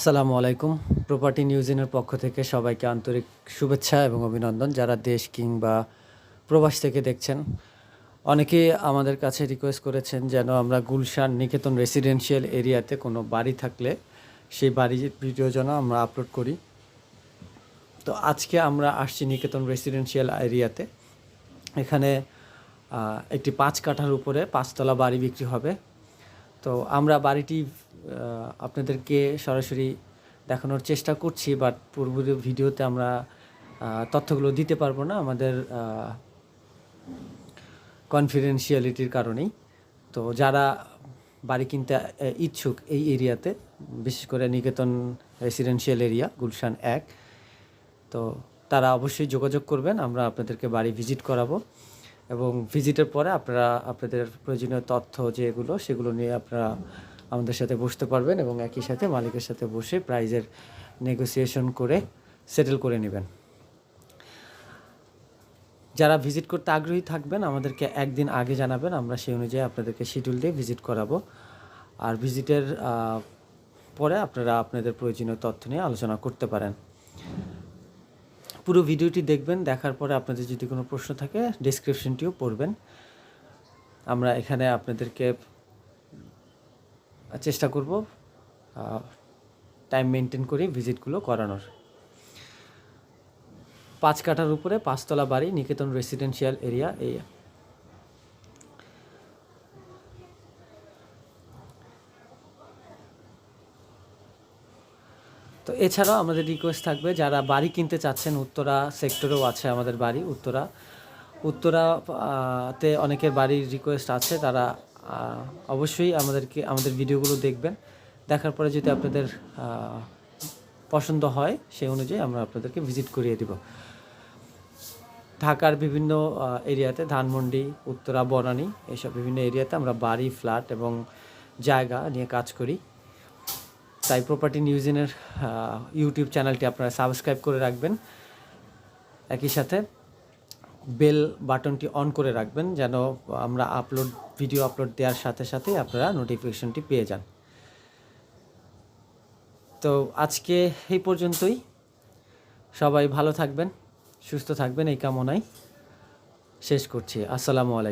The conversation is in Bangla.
আসসালামু আলাইকুম। প্রপার্টি নিউজিনের পক্ষ থেকে সবাইকে আন্তরিক শুভেচ্ছা এবং অভিনন্দন। যারা দেশ কিংবা প্রবাস থেকে দেখছেন, অনেকেই আমাদের কাছে রিকোয়েস্ট করেছেন যেন আমরা গুলশান নিকেতন রেসিডেন্সিয়াল এরিয়াতে কোনো বাড়ি থাকলে সেই বাড়ির ভিডিও যেন আমরা আপলোড করি। তো আজকে আমরা আসছি নিকেতন রেসিডেন্সিয়াল এরিয়াতে এখানে একটি পাঁচ কাঠার উপরে পাঁচতলা বাড়ি বিক্রি হবে। তো আমরা বাড়িটি আপনাদেরকে সরাসরি দেখানোর চেষ্টা করছি বাট পূর্ব ভিডিওতে আমরা তথ্যগুলো দিতে পারব না আমাদের কনফিডেন্সিয়ালিটির কারণেই। তো যারা বাড়ি কিনতে ইচ্ছুক এই এরিয়াতে, বিশেষ করে নিকেতন রেসিডেন্সিয়াল এরিয়া গুলশান এক, তো তারা অবশ্যই যোগাযোগ করবেন, আমরা আপনাদেরকে বাড়ি ভিজিট করাবো। এবং ভিজিটের পরে আপনারা, আপনাদের প্রয়োজনীয় তথ্য যেগুলো, সেগুলো নিয়ে আপনারা আমাদের সাথে বসতে পারবেন এবং একই সাথে মালিকের সাথে বসে প্রাইজের নেগোসিয়েশন করে সেটেল করে নেবেন। যারা ভিজিট করতে আগ্রহী থাকবেন, আমাদেরকে একদিন আগে জানাবেন, আমরা সেই অনুযায়ী আপনাদেরকে শিডিউল দিয়ে ভিজিট করাবো। আর ভিজিটের পরে আপনারা আপনাদের প্রয়োজনীয় তথ্য নিয়ে আলোচনা করতে পারেন। পুরো ভিডিওটি দেখবেন, দেখার পরে আপনাদের যদি কোনো প্রশ্ন থাকে ডিসক্রিপশনটিও পড়বেন। আমরা এখানে আপনাদেরকে চেষ্টা করব টাইম মেনটেন করে ভিজিটগুলো করানোর। পাঁচ কাঠার উপরে পাঁচতলা বাড়ি নিকেতন রেসিডেন্সিয়াল এরিয়া এই। তো এছাড়াও আমাদের রিকোয়েস্ট থাকবে যারা বাড়ি কিনতে চাচ্ছেন উত্তরা সেক্টরেও আছে আমাদের বাড়ি উত্তরা। উত্তরা আহ, তে অনেকের বাড়ির রিকোয়েস্ট আছে তারা অবশ্যই আমাদেরকে, আমাদের ভিডিওগুলো দেখবেন। দেখার পরে যদি আপনাদের পছন্দ হয়, সেই অনুযায়ী আমরা আপনাদেরকে ভিজিট করিয়ে দিব। ঢাকার বিভিন্ন এরিয়াতে, ধানমন্ডি, উত্তরা, বনানী এইসব বিভিন্ন এরিয়াতে আমরা বাড়ি ফ্ল্যাট এবং জায়গা নিয়ে কাজ করি। তাই প্রপার্টি নিউজিনের ইউটিউব চ্যানেলটি আপনারা সাবস্ক্রাইব করে রাখবেন। একই সাথে বেল বাটনটি অন করে রাখবেন যেন আমরা আপলোড, ভিডিও আপলোড দেওয়ার সাথে সাথে আপনারা নোটিফিকেশনটি পেয়ে যান। তো আজকে এই পর্যন্তই। সবাই ভালো থাকবেন, সুস্থ থাকবেন এই কামনায় শেষ করছি। আসসালামু আলাইকুম।